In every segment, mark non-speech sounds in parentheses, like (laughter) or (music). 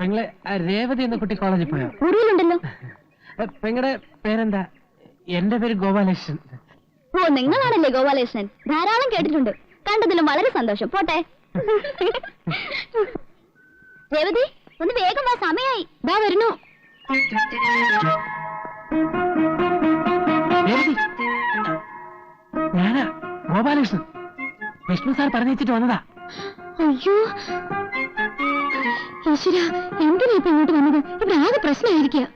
പെങ്ങളെ ആ രേവതി എന്ന കുട്ടി കോളേജിൽ പോയോ? മുറിയിലുണ്ടല്ലോ ഏ, പെങ്ങളുടെ പേരെന്താ? എന്റെ പേര് ഗോപാലകൃഷ്ണൻ. ഓ നിങ്ങളാണല്ലേ ഗോപാലകൃഷ്ണൻ? ധാരാളം കേട്ടിട്ടുണ്ട്. കണ്ടതിലും വളരെ സന്തോഷം. പോട്ടെ. രേവതി ഒന്ന് വേഗം വാ സമയായി. ദാ വരുന്നു. രേവതി ഞാനാ? ഗോപാലകൃഷ്ണൻ. വിഷ്ണു സാർ പറഞ്ഞിട്ട് വന്നതാ. അയ്യോ. ഈശ്വര എന്തിനാ ഇപ്പൊ ഇങ്ങോട്ട് വന്നത്? ഇവിടെ ആകെ പ്രശ്നമായിരിക്കുക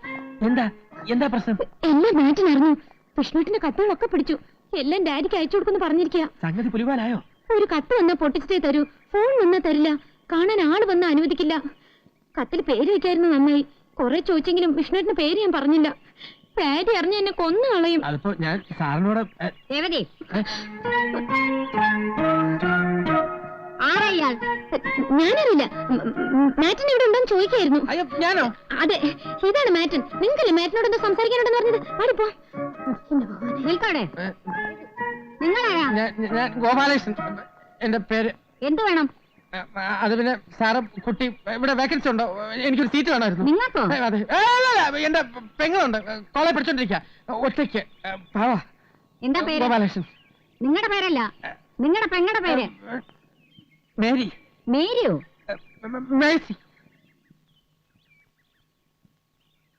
എന്താ? എന്താ പ്രശ്നം? എല്ലാം മാറ്റിനറിഞ്ഞു വിഷ്ണുട്ടിന്റെ കത്തുകളൊക്കെ പിടിച്ചു. എല്ലാം ഡാഡിക്ക് അയച്ചു കൊടുക്കുന്നു പറഞ്ഞിരിക്കുക സംഗതി പുലിവാലായോ? ഒരു കത്ത് വന്നാ പൊട്ടിച്ചിട്ടേ തരൂ. ഫോൺ വന്നാ തരില്ല. കാണാൻ ആൾ വന്ന അനുവദിക്കില്ല. കത്തിൽ പേര് വെക്കായിരുന്നു നന്നായി. കുറെ ചോദിച്ചെങ്കിലും വിഷ്ണുവിന്റെ പേര് ഞാൻ പറഞ്ഞില്ല. ഡാഡി അറിഞ്ഞ എന്നെ കൊന്നു കളയും. അതിപ്പോ ഞാൻ സാറിനോട് രേവതി. ഞാനറിയില്ല. മാറ്റൻ ഇവിടെ ഉണ്ടോന്ന് ചോദിക്കായിരുന്നു. അയ്യോ ഞാനോ? അതെ ഇതാണ് മാറ്റൻ. നിങ്ങൾക്കല്ലേ മാറ്റനോട് എന്തോ സംസാരിക്കാനുണ്ടെന്ന് പറഞ്ഞത്? ആടിപ്പോ നിൽക്കവിടെ ഏ, നിങ്ങളാരാ? ഞാൻ ഞാൻ ഗോപാലകൃഷ്ണൻ. എന്റെ പേര്. എന്ത് വേണം? അത് പിന്നെ സാറ് കുട്ടി ഇവിടെ വേക്കൻസി ഉണ്ടോ? എനിക്കൊരു സീറ്റ് വേണമായിരുന്നു. നിങ്ങൾക്കോ? അതെ. ഏ, അല്ല, അല്ല, എന്റെ പെങ്ങളുണ്ട്. കോളേജ് പഠിച്ചോണ്ടിരിക്കുക ഒറ്റയ്ക്ക്. പാവാ. എന്താ പേര്? ഗോപാലകൃഷ്ണൻ. നിങ്ങളുടെ പേരല്ല. നിങ്ങളുടെ പെങ്ങളുടെ പേര്? മേരി. മേരിയോ? മേഴ്സി.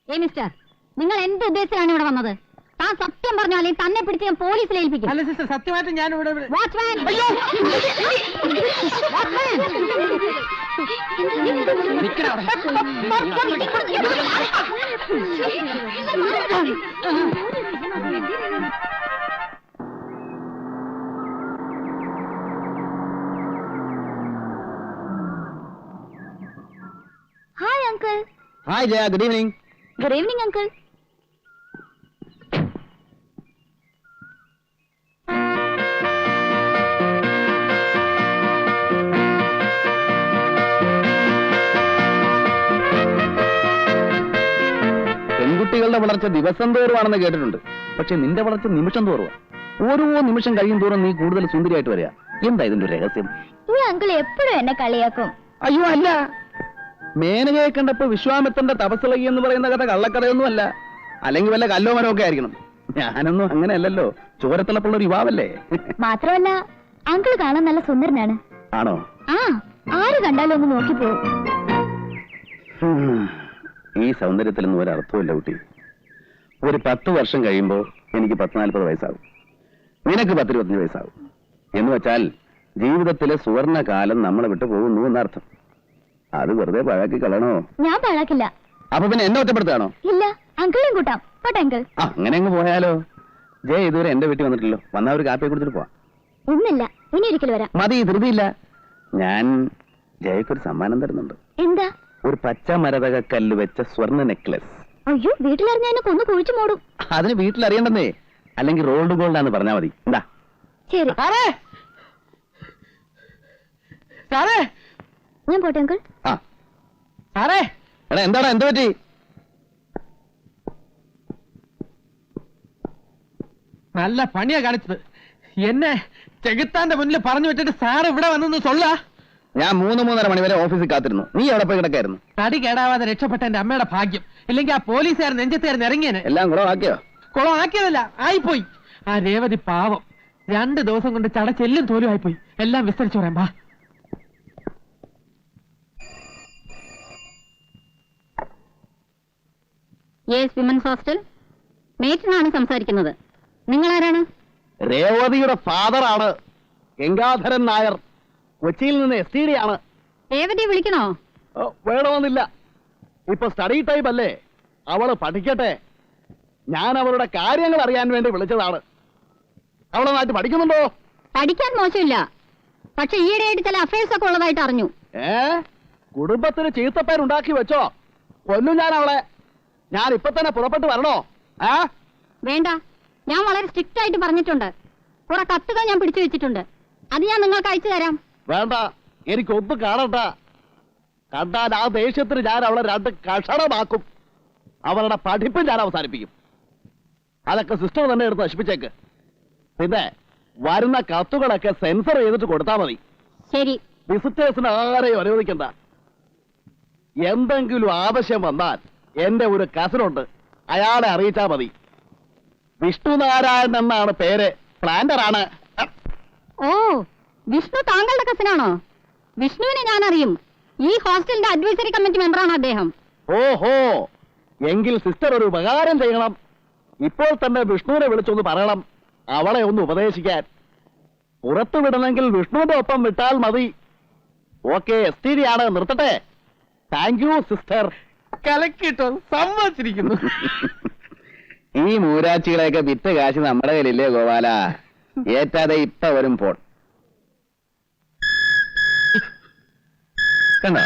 ഏ മിസ്റ്റർ നിങ്ങൾ എന്ത് ഉദ്ദേശിച്ചാണ് ഇവിടെ വന്നത്? താൻ സത്യം പറഞ്ഞാൽ തന്നെ പിടിച്ച് ഞാൻ പോലീസിൽ ഏൽപ്പിക്കും? അല്ല സിസ്റ്റർ സത്യമായിട്ട് ഞാൻ ഇവിടെ watchman. Hi uncle hi Jaya good evening good evening uncle പെൺകുട്ടികളുടെ വളർച്ച ദിവസം തോറുവാണെന്ന് കേട്ടിട്ടുണ്ട്. പക്ഷെ നിന്റെ വളർച്ച നിമിഷം തോറുവാ. ഓരോ നിമിഷം കഴിയും തോറും നീ കൂടുതൽ സുന്ദരിയായിട്ട് വരിക. എന്താ ഇതിന്റെ രഹസ്യം? ഈ അങ്കിൾ എപ്പോഴും എന്നെ കളിയാക്കും. അയ്യോ അല്ല. മേനകയെ കണ്ടപ്പോ വിശ്വാമിത്രന്റെ തപസ്സിളകി എന്ന് പറയുന്ന കഥ കള്ളക്കഥയൊന്നും അല്ല. അല്ലെങ്കിൽ വല്ല കല്ലോ ഒക്കെ ആയിരിക്കണം. ഞാനൊന്നും അങ്ങനെയല്ലല്ലോ. ചോരത്തിളപ്പുള്ള ഒരു യുവാവല്ലേ? മാത്രമല്ല അങ്കിൾ കാണാൻ നല്ല സുന്ദരനാണ്. ആണോ? ആ ആര് കണ്ടാലും ഒന്ന് നോക്കിപ്പോ. ഈ സൗന്ദര്യത്തിലൊന്നും ഒരർത്ഥമില്ല കുട്ടി. ഒരു പത്ത് വർഷം കഴിയുമ്പോൾ എനിക്ക് പത്ത് നാൽപ്പത് വയസ്സാകും. നിനക്ക് പത്തിരുപത്തഞ്ച് വയസ്സാകും. എന്ന് വെച്ചാൽ ജീവിതത്തിലെ സുവർണ കാലം നമ്മളെ വിട്ടു പോകുന്നു എന്നർത്ഥം. അത് വെറുതെ പഴക്കി കളയണോ? ഞാൻ പാഴാക്കില്ല. അപ്പൊ പിന്നെ എന്നെ ഒറ്റപ്പെടുത്താണോ? ഇല്ല അങ്കിളും കൂട്ടാം. പോട്ടെ അങ്കിൾ. ആ അങ്ങനെ അങ്ങ് പോയാലോ? ജയ ഇതുവരെ എന്റെ വീട്ടിൽ വന്നിട്ടില്ലല്ലോ വന്നാ ഒരു കാപ്പി കൊടുത്തിട്ട് പോവാം. ഇന്നില്ല. ഇനി ഒരിക്കൽ വരാം. മതി ധൃതിയില്ല. ഞാൻ ജയക്കൊരു സമ്മാനം തരുന്നുണ്ട്. എന്താ? ഒരു പച്ച മരതക കല്ല് വെച്ച സ്വർണ നെക്ലസ്. അയ്യോ വീട്ടിലറിഞ്ഞ എന്നെ കൊന്നു കുഴിച്ചു മൂടും. അതിന് വീട്ടിൽ അറിയണ്ടെന്നേ അല്ലെങ്കിൽ റോൾഡ് ഗോൾഡ് ആണെന്ന് പറഞ്ഞാ മതി. എന്താ ശരി. സാറേ! സാറേ! ഞാൻ പോട്ടെ അങ്കിൾ. ആ. സാറേ! എടാ എന്താടാ എന്ത് പറ്റി? നല്ല പണിയാ കാണിച്ചത്. എന്നെ ചെകുത്താന്റെ മുന്നിൽ പറഞ്ഞു വെച്ചിട്ട് സാർ ഇവിടെ വന്നെന്ന് സൊല്ല ഞാൻ മൂന്ന് മൂന്നര മണി വരെ ഓഫീസിൽ കാത്തിരുന്നു. നീ എവിടെ പോയി കിടക്കായിരുന്നു. തടി കേടാവാതെ രക്ഷപ്പെട്ട എന്റെ അമ്മയുടെ ഭാഗ്യം. ഇല്ലെങ്കിൽ ആ പോലീസുകാരൻ നെഞ്ചത്തുകാരൻ ഇറങ്ങിയനെ. എല്ലാം കൂടെ ആക്കിയോ കുളം ആക്കിയതല്ല ആയിപ്പോയി. ആ രേവതി പാവം. രണ്ട് ദിവസം കൊണ്ട് ചടച്ചെല്ലും തോലും ആയിപ്പോയി. എല്ലാം വിസ്തരിച്ചു പറയാം ബാ യെസ് വിമൻസ് ഹോസ്റ്റൽ. മേറ്റിനാണ് സംസാരിക്കുന്നത്. നിങ്ങൾ ആരാണ് രേവതിയുടെ ഫാദർ ആണ് ഗംഗാധരൻ നായർ. കൊച്ചിയിൽ നിന്ന് എസ് ടി ഡി ആണ്. രേവതിയെ വിളിക്കണോ? ഓ, വേണമെന്നില്ല. ഇപ്പൊ സ്റ്റഡി ടൈപ്പ് അല്ലേ? അവൾ പഠിക്കട്ടെ. ഞാൻ അവളുടെ കാര്യങ്ങൾ അറിയാൻ വേണ്ടി വിളിച്ചതാണ്. അവളെ നാട്ടിൽ പഠിക്കുന്നുണ്ടോ? പഠിക്കാൻ മോശമില്ല. പക്ഷെ ഈയിടെയായിട്ട് ചില അഫയേഴ്സ് ഒക്കെ ഉള്ളതായിട്ട് അറിഞ്ഞു. ഏ? കുടുംബത്തിന് ചീത്തപ്പേരുണ്ടാക്കി വെച്ചോ. കൊല്ലും ഞാൻ അവളെ. ഞാൻ ഇപ്പൊ തന്നെ പുറപ്പെട്ട് വരണോ? ആ വേണ്ട. ഞാൻ വളരെ സ്ട്രിക്റ്റ് ആയിട്ട് പറഞ്ഞിട്ടുണ്ട്. കുറെ കത്തുകൾ ഞാൻ പിടിച്ചു വെച്ചിട്ടുണ്ട്. അത് ഞാൻ നിങ്ങൾക്ക് അയച്ചു തരാം. വേണ്ട എനിക്ക് ഒന്ന് കാണണ്ട. കണ്ടാൽ ആ ദേഷ്യത്തിന് ഞാൻ അവളെ രണ്ട് കഷണമാക്കും. അവളുടെ പഠിപ്പ് ഞാൻ അവസാനിപ്പിക്കും. അതൊക്കെ സിസ്റ്റം തന്നെ എടുത്ത് നശിപ്പിച്ചേക്ക്. പിന്നെ വരുന്ന കത്തുകളൊക്കെ സെൻസർ ചെയ്തിട്ട് കൊടുത്താൽ മതി. ശരി. വിസിറ്റേഴ്സിന് ആരെയും അനുവദിക്കണ്ട. എന്തെങ്കിലും ആവശ്യം വന്നാൽ എന്റെ ഒരു കസിനുണ്ട് അയാളെ അറിയിച്ചാ മതി. വിഷ്ണു നാരായണൻ എന്നാണ് പേര്. പ്ലാന്റർ ആണ്. ഓ വിഷ്ണു താങ്കളുടെ കസിനാണോ വിഷ്ണുവിനെ ഞാൻ അറിയും ഈ ഹോസ്റ്റലിന്റെ അഡ്വൈസറി കമ്മിറ്റി മെമ്പറാണ് അദ്ദേഹം. ഓഹോ. എങ്കിൽ സിസ്റ്റർ ഒരു ഉപകാരം ചെയ്യണം. ഇപ്പോൾ തന്നെ വിഷ്ണുവിനെ വിളിച്ചൊന്ന് പറയണം. അവളെ ഒന്ന് ഉപദേശിക്കാൻ. പുറത്തു വിടണമെങ്കിൽ വിഷ്ണുവിന്റെ ഒപ്പം വിട്ടാൽ മതി. ഓക്കെ എസ് ടി ഡി ആണ്. നിർത്തട്ടെ. താങ്ക് യു സിസ്റ്റർ കലക്കിട്ടോ സമ്മതിച്ചിരിക്കുന്നു. (laughs) ഈ മൂരാച്ചികളെയൊക്കെ വിറ്റ് കാശ് നമ്മുടെ കയ്യിലില്ലേ ഗോപാല? (laughs) ഏറ്റാതെ ഇപ്പൊ വരും പോൺ കണ്ടോ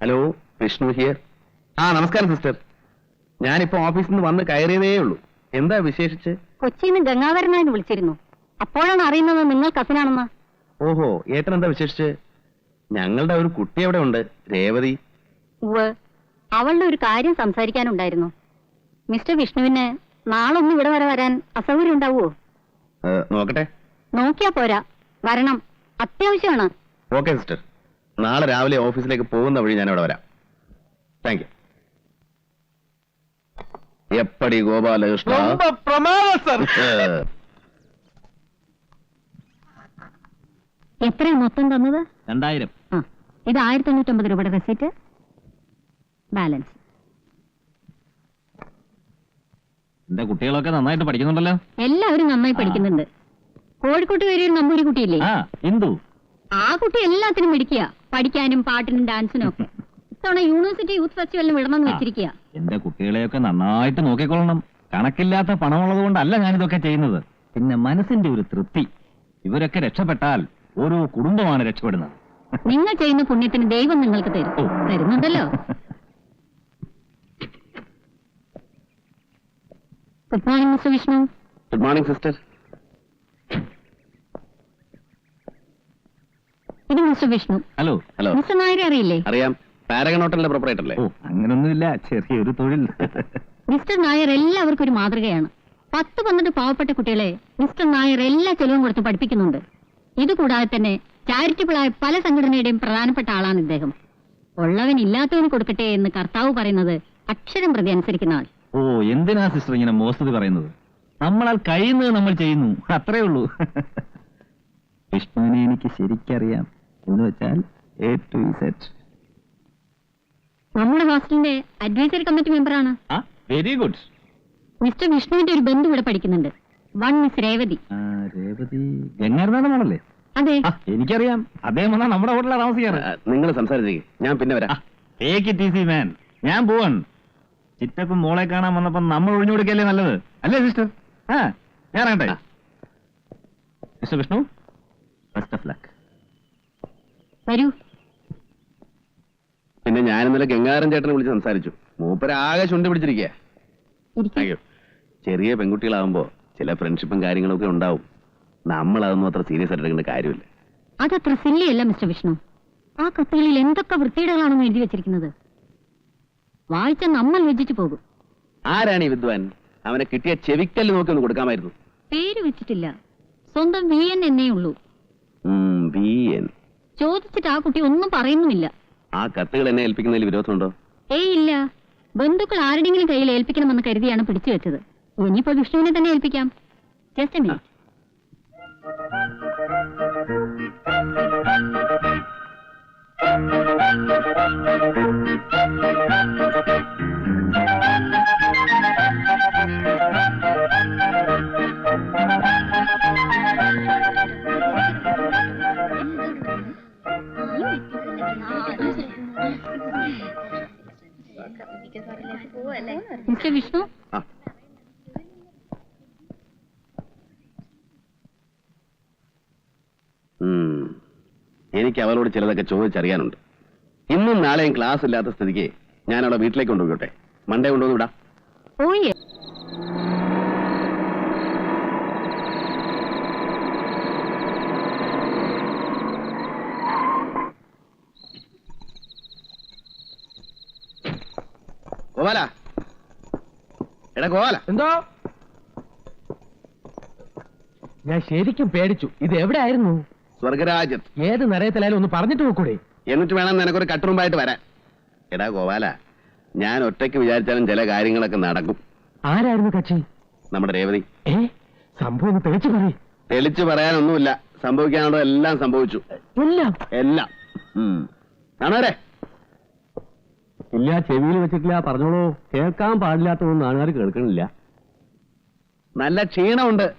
ഹലോ വിഷ്ണു ഹിയർ ആ നമസ്കാരം സിസ്റ്റർ ഞാനിപ്പോ ഓഫീസിൽ നിന്ന് വന്ന് കയറിയതേ ഉള്ളൂ. എന്താ വിശേഷിച്ച്? കൊച്ചിയിൽ നിന്ന് ഗംഗാധരനായിട്ട് വിളിച്ചിരുന്നു. അപ്പോഴാണ് അറിയുന്നത് നിങ്ങൾ കസിനാണെന്ന്. ഓഹോ ഏട്ടൻ എന്താ വിശേഷിച്ച്? ഞങ്ങളുടെ ഒരു കുട്ടി അവിടെ ഉണ്ട് രേവതി. ഉവ് അവളുടെ ഒരു കാര്യം സംസാരിക്കാനുണ്ടായിരുന്നു. മിസ്റ്റർ വിഷ്ണുവിന് നാളെ ഒന്ന് ഇവിടെ വരെ വരാൻ അസൗകര്യം ഉണ്ടാവുമോ ഏ, നോക്കട്ടെ. നോക്കിയാ പോരാ. വരണം. അത്യാവശ്യമാണ്. Okay sister. നാളെ രാവിലെ ഓഫീസിലേക്ക് പോകുന്ന വഴി ഞാൻ ഇവിടെ വരാം. താങ്ക് യു എപ്പടി ഗോപാലകൃഷ്ണ? പ്രമാദം സർ എത്ര മൊത്തം തന്നത്? രണ്ടായിരം. ഇത് ആയിരത്തി അഞ്ഞൂറ്റമ്പത് രൂപയുടെ റെസിറ്റ് ബാലൻസ് എന്റെ കുട്ടികളൊക്കെ നന്നായിട്ട് പഠിക്കുന്നുണ്ടല്ലോ. എല്ലാവരും നന്നായി പഠിക്കുന്നുണ്ട്. കോഴിക്കോട്ട് വരെയൊരു നമ്പൂരി കുട്ടിയില്ലേ? ആ ആ കുട്ടി എല്ലാത്തിനും മിടിക്കുക പഠിക്കാനും പാട്ടിനും ഡാൻസിനും ഒക്കെ. ഇത്തവണ യൂണിവേഴ്സിറ്റി യൂത്ത് ഫെസ്റ്റിവലിന് വിടണമെന്ന് വെച്ചിരിക്കുക എന്റെ കുട്ടികളെയൊക്കെ നന്നായിട്ട് നോക്കിക്കൊള്ളണം. കണക്കില്ലാത്ത പണമുള്ളത് കൊണ്ടല്ല ഞാനിതൊക്കെ ചെയ്യുന്നത്. പിന്നെ മനസ്സിന്റെ ഒരു തൃപ്തി. ഇവരൊക്കെ രക്ഷപ്പെട്ടാൽ ഓരോ കുടുംബമാണ് രക്ഷപ്പെടുന്നത്. നിങ്ങൾ ചെയ്യുന്ന പുണ്യത്തിന് ദൈവം നിങ്ങൾക്ക് തരും. തരുന്നുണ്ടല്ലോ. Good morning mister Vishnu good morning sister ഇത് mister Vishnu. Hello hello. Mister നായരെ അറിയില്ലേ? അറിയാം. പാരഗൺ ഹോട്ടലിന്റെ പ്രൊപ്പറേറ്റർ അല്ലേ? ഓ അങ്ങനൊന്നുമില്ല. ചെറിയൊരു തൊഴിൽ. മിസ്റ്റർ നായർ എല്ലാവർക്കും ഒരു മാതൃകയാണ്. പത്ത് പന്ത്രണ്ട് പാവപ്പെട്ട കുട്ടികളെ മിസ്റ്റർ നായർ എല്ലാ ചെലവും കൊടുത്ത് പഠിപ്പിക്കുന്നുണ്ട്. ഇതുകൂടാതെ തന്നെ ചാരിറ്റബിൾ ആയ പല സംഘടനയുടെയും പ്രധാനപ്പെട്ട ആളാണ് ഇദ്ദേഹം. ഉള്ളവൻ ഇല്ലാത്തവന് കൊടുക്കട്ടെ എന്ന് കർത്താവ് പറയുന്നത് അക്ഷരം പ്രതി അനുസരിക്കുന്ന ആൾ. ഓ എന്തിനാ സിസ്റ്റർ ഇങ്ങനെ മോസ്തുതി പറയുന്നത്? നമ്മളാൽ കഴിയുന്നത് നമ്മൾ ചെയ്യുന്നു. അത്രേ ഉള്ളൂ. വിഷ്ണുവിനെ എനിക്ക് ശരിക്കറിയാം. എന്ന് വെച്ചാൽ എ ടു സെറ്റ് നമ്മുടെ ഹോസ്റ്റലിന്റെ അഡ്വൈസറി കമ്മിറ്റി മെമ്പറാണ് ആ വെരി ഗുഡ് മിസ്റ്റർ വിഷ്ണുവിന്റെ ഒരു ബന്ധു ഇവിടെ പഠിക്കുന്നുണ്ട്. വൺ മിസ് രേവതി രേവതി ഗംഗാരനാഥ മോളല്ലേ അതെ എനിക്കറിയാം. അദ്ദേഹം വന്നാ നമ്മുടെ ഹോട്ടലിലാണ് താമസിക്കാറ്. നിങ്ങൾ സംസാരിച്ചേ ഞാൻ പിന്നെ വരാം. ടേക്ക് ഇറ്റ് ഈസി മാൻ ഞാൻ പോവാൻ ചിറ്റപ്പം മോളെ കാണാൻ വന്നപ്പോ നമ്മൾ ഒഴിഞ്ഞു കൊടുക്കല്ലേ നല്ലത്? അല്ലേ സിസ്റ്റർ ആ ഞാൻ. Mister Vishnu best of luck വരൂ. പിന്നെ ഞാൻ ഇന്നലെ ഗംഗാരൻ ചേട്ടനെ വിളിച്ച് സംസാരിച്ചു. മൂപ്പര് ആകെ ചുണ്ടി പിടിച്ചിരിക്കുക. താങ്ക് ചെറിയ പെൺകുട്ടികളാവുമ്പോ ചില ഫ്രണ്ട്ഷിപ്പും കാര്യങ്ങളൊക്കെ ഉണ്ടാവും. നമ്മൾ അതൊന്നും അത്ര സീരിയസ് ആയിട്ട് എടുക്കേണ്ട കാര്യമില്ല. അതത്ര സില്ലിയല്ല മിസ്റ്റർ വിഷ്ണു. ആ കത്തുകളിൽ എന്തൊക്കെ വൃത്തിയിടകളാണെന്ന് എഴുതി വെച്ചിരിക്കുന്നത്? വായിച്ച നമ്മൾ വെച്ചിട്ട് പോകും. ആരാണ് ഈ വിദ്വാൻ? അവനെ കിട്ടിയ ചെവിക്കല്ല് നോക്കി ഒന്ന് കൊടുക്കാമായിരുന്നു. പേര് വെച്ചിട്ടില്ല. സ്വന്തം വി എൻ എന്നേ ഉള്ളൂ. V N. ചോദിച്ചിട്ട് ആ കുട്ടി ഒന്നും പറയുന്നുമില്ല. ആ കത്തുകൾ എന്നെ ഏൽപ്പിക്കുന്നതിൽ വിരോധമുണ്ടോ? ഏയ് ഇല്ല. ബന്ധുക്കൾ ആരുടെങ്കിലും കയ്യിൽ ഏൽപ്പിക്കണമെന്ന് കരുതിയാണ് പിടിച്ചു വെച്ചത് ഇനിയിപ്പോ വിഷ്ണുവിനെ തന്നെ ഏൽപ്പിക്കാം. ജസ്റ്റ് മിനിറ്റ് എനിക്ക് അവളോട് ചിലതൊക്കെ ചോദിച്ചറിയാനുണ്ട്. ഇന്നും നാളെയും ക്ലാസ് ഇല്ലാത്ത സ്ഥിതിക്ക് ഞാൻ അവളെ വീട്ടിലേക്ക് കൊണ്ടുപോയിട്ടെ മണ്ടേ കൊണ്ടുവന്ന് വിടാം. ഗോപാല. എടാ എന്തോ? ഞാൻ ശരിക്കും പേടിച്ചു. ഇത് എവിടെ ആയിരുന്നു സ്വർഗരാജ്യത്ത് ഏത് നരയത്തിലായാലും ഒന്ന് പറഞ്ഞിട്ട് നോക്കൂടെ എന്നിട്ട് വേണം നിനക്കൊരു കട്ടുറുമ്പായിട്ട് വരാൻ. എടാ ഗോപാല ഞാൻ ഒറ്റയ്ക്ക് വിചാരിച്ചാലും ചില കാര്യങ്ങളൊക്കെ നടക്കും. ആരായിരുന്നു കക്ഷി? നമ്മുടെ രേവതി. ഏ സംഭവം ഒന്ന് തെളിച്ചു പറയും. തെളിച്ചു പറയാനൊന്നുമില്ല. സംഭവിക്കാനുള്ള എല്ലാം സംഭവിച്ചു. എല്ലാം? എല്ലാം. കാണാരെ ഇല്ല ചെവിയിൽ വെച്ചിട്ടില്ല. പറഞ്ഞോളൂ. കേൾക്കാൻ പാടില്ലാത്തതൊന്നും നാട്ടുകാർ കേൾക്കണില്ല. നല്ല ക്ഷീണമുണ്ട്.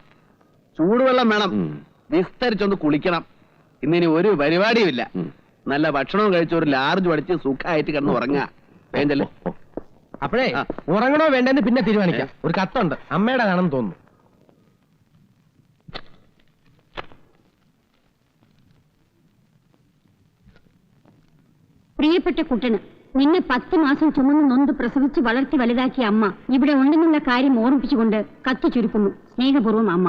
ചൂടുവെള്ളം വേണം. വിസ്തരിച്ചൊന്ന് കുളിക്കണം. ഇന്നിനി ഒരു പരിപാടിയുമില്ല. ഇല്ല നല്ല ഭക്ഷണവും കഴിച്ച് ഒരു ലാർജ് വടിച്ച് സുഖമായിട്ട് കിടന്ന് ഉറങ്ങാ. വേണ്ടല്ലേ അപ്പോഴേ ഉറങ്ങണോ വേണ്ടെന്ന് പിന്നെ തീരുമാനിക്കാം. ഒരു കത്തുണ്ട്. അമ്മയുടെതാണെന്ന് തോന്നുന്നു. പ്രിയപ്പെട്ട കുട്ടന് നിന്നെ പത്ത് മാസം ചുമന്ന് നൊന്ത് പ്രസവിച്ച് വളർത്തി വലുതാക്കിയ അമ്മ ഇവിടെ ഉണ്ടെന്നുള്ള കാര്യം ഓർമ്മിപ്പിച്ചുകൊണ്ട് കത്ത് ചുരുക്കുന്നു. സ്നേഹപൂർവം അമ്മ.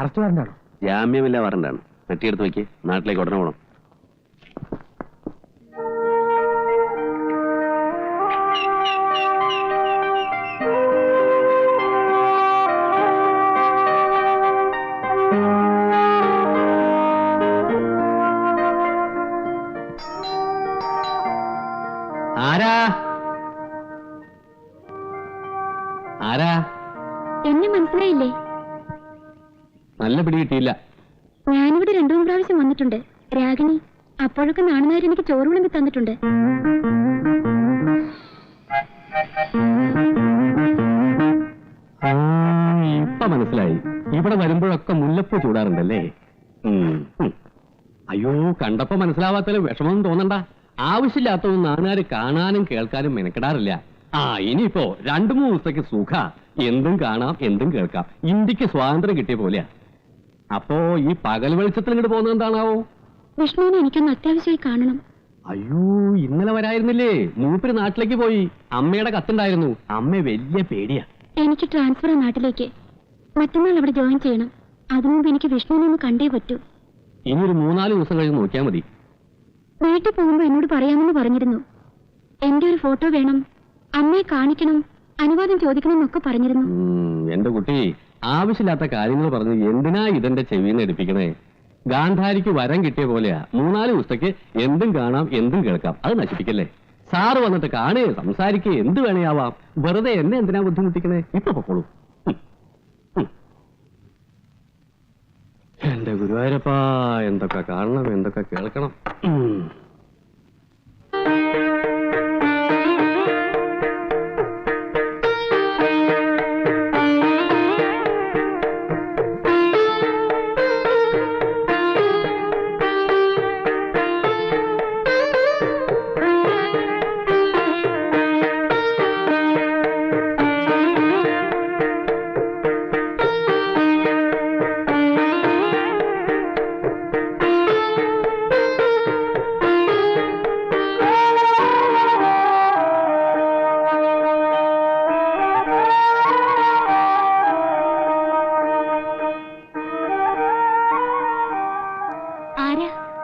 അറസ്റ്റ് വാറണ്ടാണോ ജാമ്യമില്ല പറഞ്ഞാണ് പെട്ടിയെടുത്ത് വെക്ക് നാട്ടിലേക്ക് ഉടനെ പോകണം നല്ല പിടി കിട്ടിയില്ല ഞാനിവിടെ രണ്ടു മൂന്ന് പ്രാവശ്യം വന്നിട്ടുണ്ട്. രാഗിണി അപ്പോഴൊക്കെ നാണുമാർ എനിക്ക് ചോറ് വിളമ്പി തന്നിട്ടുണ്ട്. ഇപ്പൊ മനസ്സിലായി. ഇവിടെ വരുമ്പോഴൊക്കെ മുല്ലപ്പൂ ചൂടാറുണ്ടല്ലേ. അയ്യോ കണ്ടപ്പോ മനസ്സിലാവാത്തതിൽ വിഷമം തോന്നണ്ട. ആവശ്യമില്ലാത്തതൊന്നും നാണാര് കാണാനും കേൾക്കാനും മെനക്കെടാറില്ല. ആ ഇനിയിപ്പോ രണ്ടു മൂന്ന് ദിവസത്തേക്ക് സുഖ. എന്തും കാണാം എന്തും കേൾക്കാം. ഇന്ത്യയ്ക്ക് സ്വാതന്ത്ര്യം കിട്ടിയ പോലെയാ. അപ്പോ ഈ പകൽ വെളിച്ചത്തിൽ ഇങ്ങോട്ട് പോകുന്നത് എന്താണാവോ? വിഷ്ണുവിനെ എനിക്കൊന്ന് അത്യാവശ്യമായി കാണണം. അയ്യോ ഇന്നലെ വരായിരുന്നില്ലേ? മൂപ്പര് നാട്ടിലേക്ക് പോയി. അമ്മയുടെ കത്തുണ്ടായിരുന്നു. അമ്മ വലിയ പേടിയാ. എനിക്ക് ട്രാൻസ്ഫർ നാട്ടിലേക്ക്. മറ്റന്നാൾ അവിടെ ജോയിൻ ചെയ്യണം. അതിനു മുമ്പ് എനിക്ക് വിഷ്ണുവിനെ ഒന്ന് കണ്ടേ പറ്റൂ. ഇനി ഒരു മൂന്നാൽ ദിവസം കഴിഞ്ഞ് നോക്കിയാൽ മതി. വീട്ടിൽ പോകുമ്പോ എന്നോട് പറയാമെന്ന് പറഞ്ഞിരുന്നു. എന്റെ ഒരു ഫോട്ടോ വേണം. അമ്മയെ കാണിക്കണം. അനുവാദം ചോദിക്കണം എന്നൊക്കെ പറഞ്ഞിരുന്നു എന്റെ കുട്ടി ആവശ്യമില്ലാത്ത കാര്യങ്ങൾ പറഞ്ഞ് എന്തിനാ ഇതെന്റെ ചെവിന്ന് എടുപ്പിക്കണേ? ഗാന്ധാരിക്ക് വരം കിട്ടിയ പോലെയാ. മൂന്നാൽ ദിവസത്തേക്ക് എന്തും കാണാം എന്തും കേൾക്കാം. അത് നശിപ്പിക്കല്ലേ? സാറ് വന്നിട്ട് കാണേ സംസാരിക്കേ എന്ത് വേണേയാവാം? വെറുതെ എന്നെ എന്തിനാ ബുദ്ധിമുട്ടിക്കണേ? ഇപ്പൊ പൊക്കോളൂ. എന്റെ ഗുരുവായൂരപ്പാ എന്തൊക്കെ കാണണം എന്തൊക്കെ കേൾക്കണം.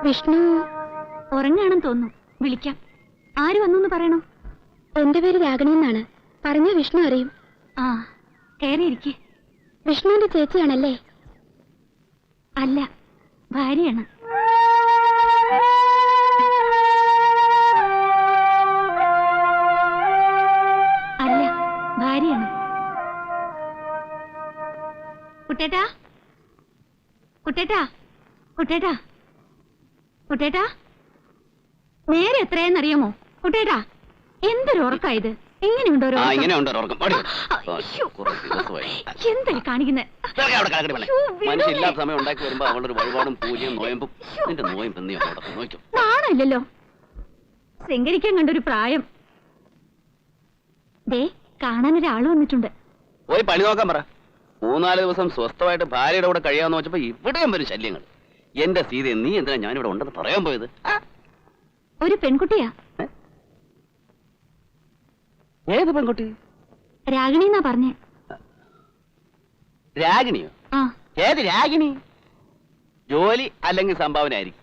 വിഷ്ണു ഉറങ്ങാണെന്ന് തോന്നുന്നു. വിളിക്കാം. ആര് വന്നു പറയണോ? എന്റെ പേര് രാഗണി എന്നാണ്. പറഞ്ഞ വിഷ്ണു അറിയും. ആ കയറിയിരിക്കെ വിഷ്ണുവിന്റെ ചേച്ചിയാണല്ലേ? അല്ല ഭാര്യയാണ്. അല്ല ഭാര്യയാണ്. കുട്ടേട്ടാ? കുട്ടേട്ടാ? കുട്ടേട്ടാ? കുട്ടേട്ടാ? നേരെ എത്രയെന്നറിയാമോ കുട്ടേട്ടാ എന്തൊരു ഉറക്കാ? ഇത് എങ്ങനെയുണ്ട്. എന്തൊരു. മനുഷ്യല്ലാത്ത സമയം ഉണ്ടാക്കി വരുമ്പോ അവളുടെ ഒരു വഴിപാടും പൂജയും നോയമ്പും. നിന്റെ നോക്കും ശൃംഗരിക്കാൻ കണ്ടൊരു പ്രായം. ദേ കാണാൻ ഒരാൾ വന്നിട്ടുണ്ട്. പോയി പണി നോക്കാൻ പറ. മൂന്നാൽ ദിവസം സ്വസ്ഥമായിട്ട് ഭാര്യയുടെ കൂടെ കഴിയാന്ന് വെച്ചപ്പോ ഇവിടെയും വരും ശല്യങ്ങൾ എന്റെ സീത നീ എന്തിനാ ഞാനിവിടെ ഉണ്ടെന്ന് പറയാൻ പോയത്? ഒരു പെൺകുട്ടിയാ. ഏത് പെൺകുട്ടി? രാഗിണി എന്നാ പറഞ്ഞേ. രാഗിണിയോ? ആ. ഏത് രാഗിണി? ജോലി അല്ലെങ്കിൽ സംഭാവന ആയിരിക്കും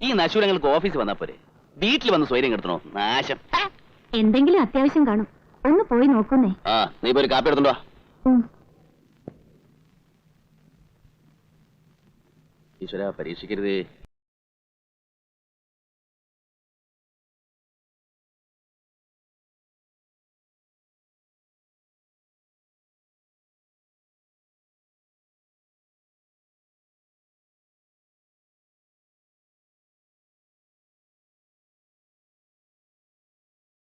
ഈ നശൂലങ്ങൾക്ക് ഓഫീസിൽ വന്നാ പോരെ. വീട്ടിൽ വന്ന് സ്വൈര്യം കിടത്തണോ? നാശം. എന്തെങ്കിലും അത്യാവശ്യം കാണും. ഒന്ന് പോയി നോക്കുന്നേ. ആ നീ പോയി കാപ്പി എടുത്തുണ്ടോ ഈശ്വര പരീക്ഷിക്കരുതേ.